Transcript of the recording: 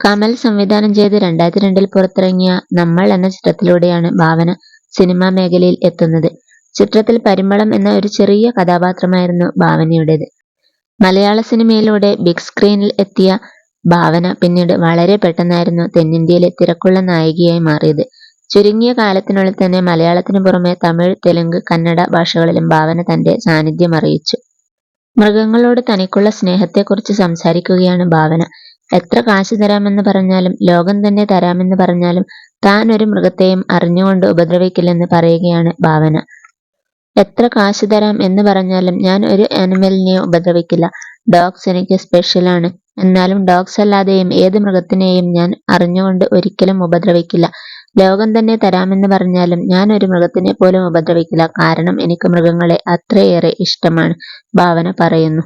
കമൽ സംവിധാനം ചെയ്ത് രണ്ടായിരത്തി രണ്ടിൽ പുറത്തിറങ്ങിയ നമ്മൾ എന്ന ചിത്രത്തിലൂടെയാണ് ഭാവന സിനിമാ മേഖലയിൽ എത്തുന്നത്. ചിത്രത്തിൽ പരിമളം എന്ന ഒരു ചെറിയ കഥാപാത്രമായിരുന്നു ഭാവനയുടേത്. മലയാള സിനിമയിലൂടെ ബിഗ് സ്ക്രീനിൽ എത്തിയ ഭാവന പിന്നീട് വളരെ പെട്ടെന്നായിരുന്നു തെന്നിന്ത്യയിലെ തിരക്കുള്ള നായികയായി മാറിയത്. ചുരുങ്ങിയ കാലത്തിനുള്ളിൽ തന്നെ മലയാളത്തിനു പുറമെ തമിഴ് തെലുങ്ക് കന്നഡ ഭാഷകളിലും ഭാവന തന്റെ സാന്നിധ്യം അറിയിച്ചു. മൃഗങ്ങളോട് തനിക്കുള്ള സ്നേഹത്തെക്കുറിച്ച് സംസാരിക്കുകയാണ് ഭാവന. എത്ര കാശ് തരാമെന്ന് പറഞ്ഞാലും ലോകം തന്നെ തരാമെന്ന് പറഞ്ഞാലും താൻ ഒരു മൃഗത്തെയും അറിഞ്ഞുകൊണ്ട് ഉപദ്രവിക്കില്ലെന്ന് പറയുകയാണ് ഭാവന. എത്ര കാശ് തരാം എന്ന് പറഞ്ഞാലും ഞാൻ ഒരു ആനിമലിനെ ഉപദ്രവിക്കില്ല. ഡോഗ്സ് എനിക്ക് സ്പെഷ്യലാണ് എന്നാലും ഡോഗ്സ് അല്ലാതെയും ഏത് മൃഗത്തിനെയും ഞാൻ അറിഞ്ഞുകൊണ്ട് ഒരിക്കലും ഉപദ്രവിക്കില്ല. ലോകം തന്നെ തരാമെന്ന് പറഞ്ഞാലും ഞാൻ ഒരു മൃഗത്തിനെ പോലും ഉപദ്രവിക്കില്ല. കാരണം എനിക്ക് മൃഗങ്ങളെ അത്രയേറെ ഇഷ്ടമാണ് ഭാവന പറയുന്നു.